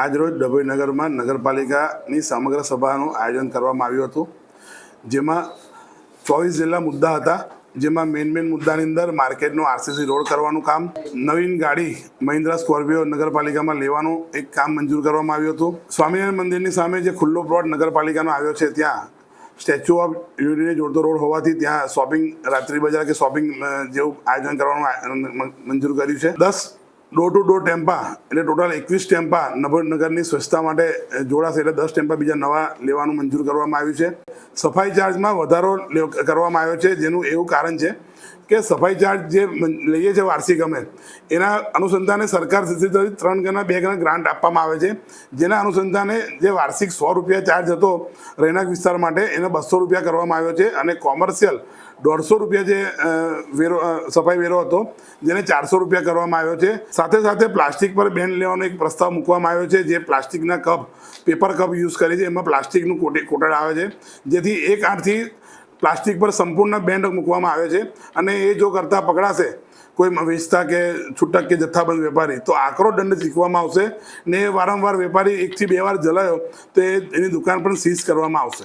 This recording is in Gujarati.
આજરોજ ડભોઈ નગરમાં નગરપાલિકાની સમગ્ર સભાનું આયોજન કરવામાં આવ્યું હતું. જેમાં ચોવીસ જેટલા મુદ્દા હતા. જેમાં મેન મેન મુદ્દાની અંદર માર્કેટનો આરસીસી રોડ કરવાનું કામ, નવીન ગાડી મહિન્દ્રા સ્કોર્પિયો નગરપાલિકામાં લેવાનું એક કામ મંજૂર કરવામાં આવ્યું હતું. સ્વામિનારાયણ મંદિરની સામે જે ખુલ્લો પ્લોટ નગરપાલિકાનો આવ્યો છે, ત્યાં સ્ટેચ્યુ ઓફ યુનિટીને જોડતો રોડ હોવાથી ત્યાં શોપિંગ રાત્રિ બજાર કે શોપિંગ જેવું આયોજન કરવાનું મંજૂર કર્યું છે. દસ ડોર ટુ ડોર ટેમ્પા એટલે ટોટલ એકવીસ ટેમ્પા નગરની સ્વચ્છતા માટે જોડાશે એટલે દસ ટેમ્પા બીજા નવા લેવાનું મંજૂર કરવામાં આવ્યું છે. સફાઈ ચાર્જમાં વધારો કરવામાં આવ્યો છે, જેનું એવું કારણ છે કે સફાઈ ચાર્જ જે લઈએ છીએ વાર્ષિક અમે, એના અનુસંધાને સરકાર તરફથી ત્રણ ગણા બે ગણા ગ્રાન્ટ આપવામાં આવે છે, જેના અનુસંધાને જે વાર્ષિક સો રૂપિયા ચાર્જ હતો રહેણાંક વિસ્તાર માટે, એને બસો રૂપિયા કરવામાં આવ્યો છે અને કોમર્શિયલ દોઢસો રૂપિયા જે વેરો સફાઈ વેરો હતો, જેને ચારસો રૂપિયા કરવામાં આવ્યો છે. સાથે સાથે પ્લાસ્ટિક પર બેન લેવાનો એક પ્રસ્તાવ મૂકવામાં આવ્યો છે, જે પ્લાસ્ટિકના કપ, પેપર કપ યુઝ કરે છે. એમાં પ્લાસ્ટિકનું કોટે કોટડ આવે છે. જેથી એક આઠથી પ્લાસ્ટિક પર સંપૂર્ણ બેન્ડ મૂકવામાં આવે છે અને એ જો કરતાં પકડાશે, કોઈ વેચતા કે છૂટક કે જથ્થાબંધ વેપારી, તો આકરો દંડ શીખવામાં આવશે ને વારંવાર વેપારી એકથી બે વાર જલાયો, તો એની દુકાન પણ સીઝ કરવામાં આવશે.